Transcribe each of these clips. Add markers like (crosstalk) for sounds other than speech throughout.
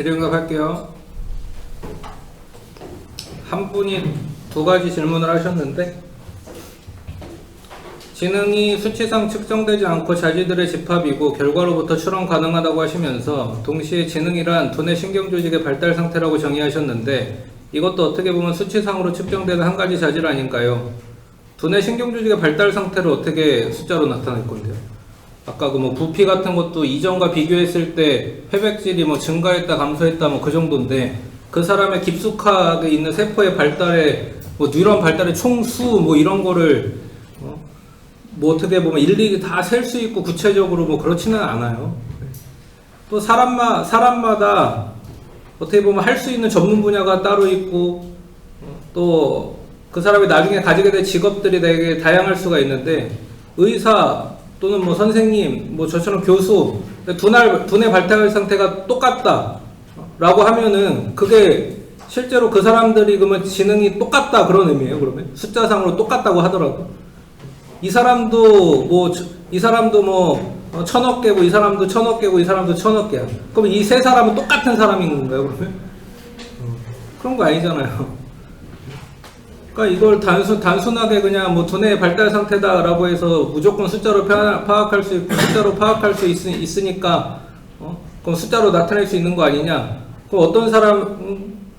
질의응답 할게요. 한 분이 두 가지 질문을 하셨는데 지능이 수치상 측정되지 않고 자지들의 집합이고 결과로부터 추론 가능하다고 하시면서 동시에 지능이란 두뇌 신경 조직의 발달 상태라고 정의하셨는데 이것도 어떻게 보면 수치상으로 측정되는 한 가지 자질 아닌가요? 두뇌 신경 조직의 발달 상태를 어떻게 숫자로 나타낼 건데요? 아까 그 뭐 부피 같은 것도 이전과 비교했을 때 회백질이 뭐 증가했다 감소했다 뭐 그 정도인데 그 사람의 깊숙하게 있는 세포의 발달에 뭐 뉴런 발달의 총수 뭐 이런 거를 어? 뭐 어떻게 보면 일일이 다 셀 수 있고 구체적으로 뭐 그렇지는 않아요. 또 사람마 사람마다 어떻게 보면 할 수 있는 전문 분야가 따로 있고 또 그 사람이 나중에 가지게 될 직업들이 되게 다양할 수가 있는데 의사 또는 뭐 선생님 뭐 저처럼 교수 두뇌 두뇌 발달 상태가 똑같다 라고 하면은 그게 실제로 그 사람들이 그러면 지능이 똑같다 그런 의미예요 그러면 숫자상으로 똑같다고 하더라도 이 사람도 뭐 이 사람도 뭐 어, 천억 개고 이 사람도 천억 개고 이 사람도 천억 개야. 그럼 이 세 사람은 똑같은 사람인 건가요 그러면? 어, 그런 거 아니잖아요. 그러니까 이걸 단순 단순하게 그냥 뭐 두뇌 발달 상태다라고 해서 무조건 숫자로 파- 파악할 수 있고 숫자로 파악할 수 있, 있으니까 어? 그럼 숫자로 나타낼 수 있는 거 아니냐? 그럼 어떤 사람의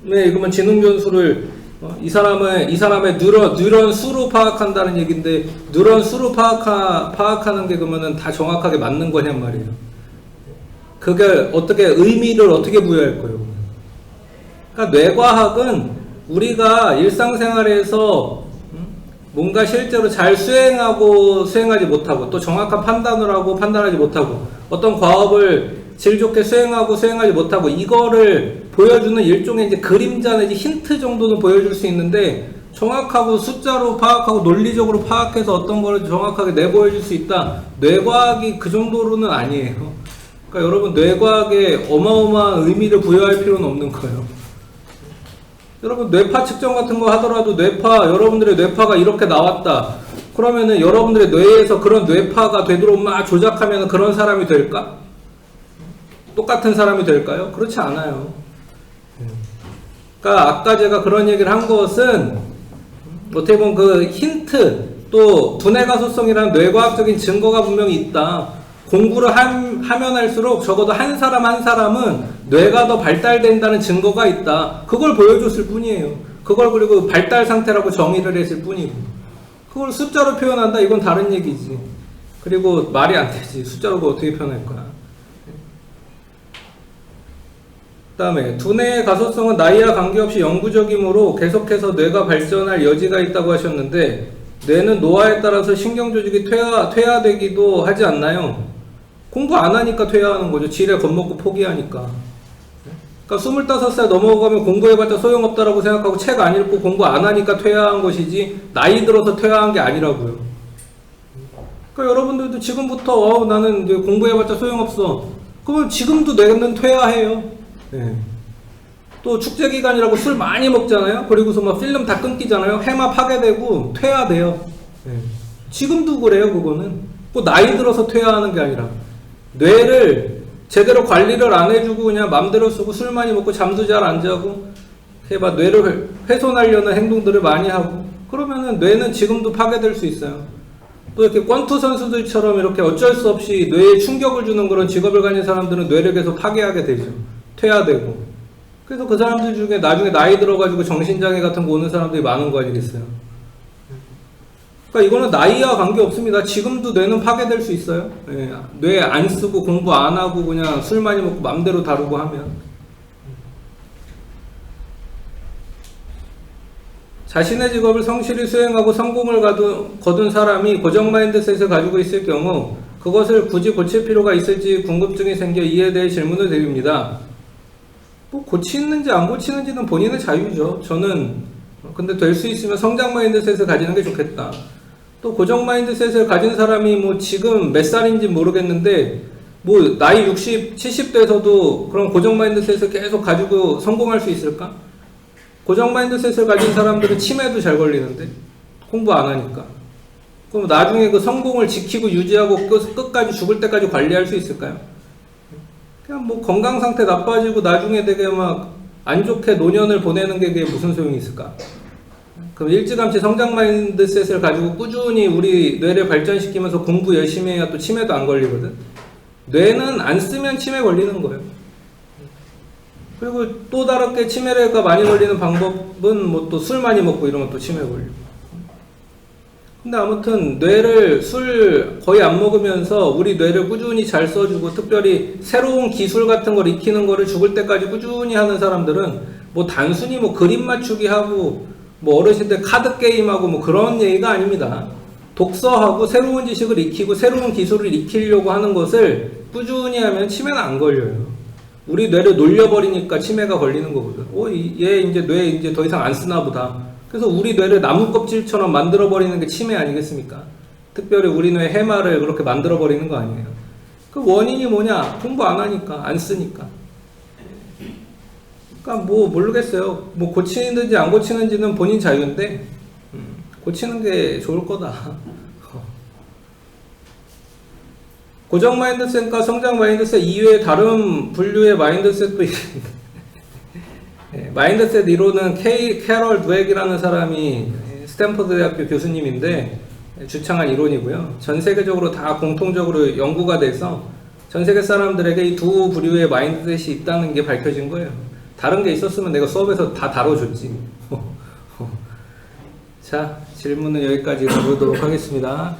그러면 지능 변수를 어, 이 사람은 이 사람의 뉴런 뉴런 수로 파악한다는 얘기인데 뉴런 수로 파악하, 파악하는 게 그러면은 다 정확하게 맞는 거냔 말이에요. 그게 어떻게 의미를 어떻게 부여할 거예요? 그러니까 뇌과학은 우리가 일상생활에서 음, 뭔가 실제로 잘 수행하고 수행하지 못하고 또 정확한 판단을 하고 판단하지 못하고 어떤 과업을 질 좋게 수행하고 수행하지 못하고 이거를 보여주는 일종의 이제 그림자 내지 힌트 정도는 보여줄 수 있는데 정확하고 숫자로 파악하고 논리적으로 파악해서 어떤 거를 정확하게 내보여줄 수 있다. 뇌과학이 그 정도로는 아니에요. 그러니까 여러분 뇌과학에 어마어마한 의미를 부여할 필요는 없는 거예요. 여러분 뇌파 측정 같은 거 하더라도 뇌파 여러분들의 뇌파가 이렇게 나왔다. 그러면은 여러분들의 뇌에서 그런 뇌파가 되도록 막 조작하면 그런 사람이 될까? 똑같은 사람이 될까요? 그렇지 않아요. 그러니까 아까 제가 그런 얘기를 한 것은 어떻게 보면 그 힌트 또 두뇌 가소성이라는 뇌과학적인 증거가 분명히 있다. 공부를 한- 하면 할수록 적어도 한 사람 한 사람은 뇌가 더 발달된다는 증거가 있다. 그걸 보여줬을 뿐이에요. 그걸 그리고 발달 상태라고 정의를 했을 뿐이고. 그걸 숫자로 표현한다? 이건 다른 얘기지. 그리고 말이 안 되지. 숫자로 어떻게 표현할 거야. 그 다음에 두뇌의 가소성은 나이와 관계없이 영구적이므로 계속해서 뇌가 발전할 여지가 있다고 하셨는데 뇌는 노화에 따라서 신경 조직이 퇴화 퇴화되기도 하지 않나요? 공부 안 하니까 퇴화하는 거죠. 지레 겁먹고 포기하니까. 그러니까 25살 넘어가면 공부해봤자 소용없다라고 생각하고 책 안 읽고 공부 안 하니까 퇴화한 것이지 나이 들어서 퇴화한 게 아니라고요. 그러니까 여러분들도 지금부터 어, 나는 이제 공부해봤자 소용없어. 그러면 지금도 뇌는 퇴화해요. 예. 또 축제 기간이라고 술 많이 먹잖아요. 그리고서 막 필름 다 끊기잖아요. 해마 파괴되고 퇴화돼요. 예. 지금도 그래요. 그거는 꼭 나이 들어서 퇴화하는 게 아니라 뇌를 제대로 관리를 안 해주고 그냥 맘대로 쓰고 술 많이 먹고 잠도 잘 안 자고 막 뇌를 훼손하려는 행동들을 많이 하고 그러면은 뇌는 지금도 파괴될 수 있어요. 또 이렇게 권투 선수들처럼 이렇게 어쩔 수 없이 뇌에 충격을 주는 그런 직업을 가진 사람들은 뇌를 계속 파괴하게 되죠. 퇴화되고. 그래서 그 사람들 중에 나중에 나이 들어가지고 정신장애 같은 거 오는 사람들이 많은 거 아니겠어요? 그러니까 이거는 나이와 관계 없습니다. 지금도 뇌는 파괴될 수 있어요. 예, 뇌안 쓰고 공부 안 하고 그냥 술 많이 먹고 맘대로 다루고 하면. 자신의 직업을 성실히 수행하고 성공을 가두, 거둔 사람이 고정 마인드셋을 가지고 있을 경우 그것을 굳이 고칠 필요가 있을지 궁금증이 생겨 이에 대해 질문을 드립니다. 뭐 고치는지 안 고치는지는 본인의 자유죠. 저는 근데 될 수 있으면 성장 마인드셋을 가지는 게 좋겠다. 또 고정 마인드셋을 가진 사람이 뭐 지금 몇 살인지 모르겠는데 뭐 나이 60, 70 돼서도 그런 고정 마인드셋을 계속 가지고 성공할 수 있을까? 고정 마인드셋을 가진 사람들은 치매도 잘 걸리는데 공부 안 하니까. 그럼 나중에 그 성공을 지키고 유지하고 끝, 끝까지 죽을 때까지 관리할 수 있을까요? 그냥 뭐 건강 상태 나빠지고 나중에 되게 막 안 좋게 노년을 보내는 게 무슨 소용이 있을까? 그럼 일찌감치 성장 마인드셋을 가지고 꾸준히 우리 뇌를 발전시키면서 공부 열심히 해야 또 치매도 안 걸리거든. 뇌는 안 쓰면 치매 걸리는 거예요. 그리고 또 다르게 치매가 많이 걸리는 방법은 뭐 또 술 많이 먹고 이러면 또 치매 걸리고. 근데 아무튼 뇌를 술 거의 안 먹으면서 우리 뇌를 꾸준히 잘 써주고 특별히 새로운 기술 같은 걸 익히는 거를 죽을 때까지 꾸준히 하는 사람들은 뭐 단순히 뭐 그림 맞추기 하고 뭐 어르신 때 카드 게임하고 뭐 그런 얘기가 아닙니다. 독서하고 새로운 지식을 익히고 새로운 기술을 익히려고 하는 것을 꾸준히 하면 치매는 안 걸려요. 우리 뇌를 놀려버리니까 치매가 걸리는 거거든. 어, 이- 얘 이제 뇌 이제 더 이상 안 쓰나 보다. 그래서 우리 뇌를 나무 껍질처럼 만들어 버리는 게 치매 아니겠습니까? 특별히 우리 뇌 해마를 그렇게 만들어 버리는 거 아니에요. 그 원인이 뭐냐? 공부 안 하니까, 안 쓰니까. 그러니까 뭐 모르겠어요. 뭐 고치는지 안 고치는지는 본인 자유인데 음, 고치는 게 좋을 거다. (laughs) 고정 마인드셋과 성장 마인드셋 이외에 다른 분류의 마인드셋도 있는데 (laughs) 예, 마인드셋 이론은 케이, 캐럴 드웩이라는 사람이 스탠퍼드 대학교 교수님인데 주창한 이론이고요. 전 세계적으로 다 공통적으로 연구가 돼서 전 세계 사람들에게 이 두 부류의 마인드셋이 있다는 게 밝혀진 거예요. 다른 게 있었으면 내가 수업에서 다 다뤄줬지. (laughs) 자, 질문은 여기까지 가보도록 하겠습니다.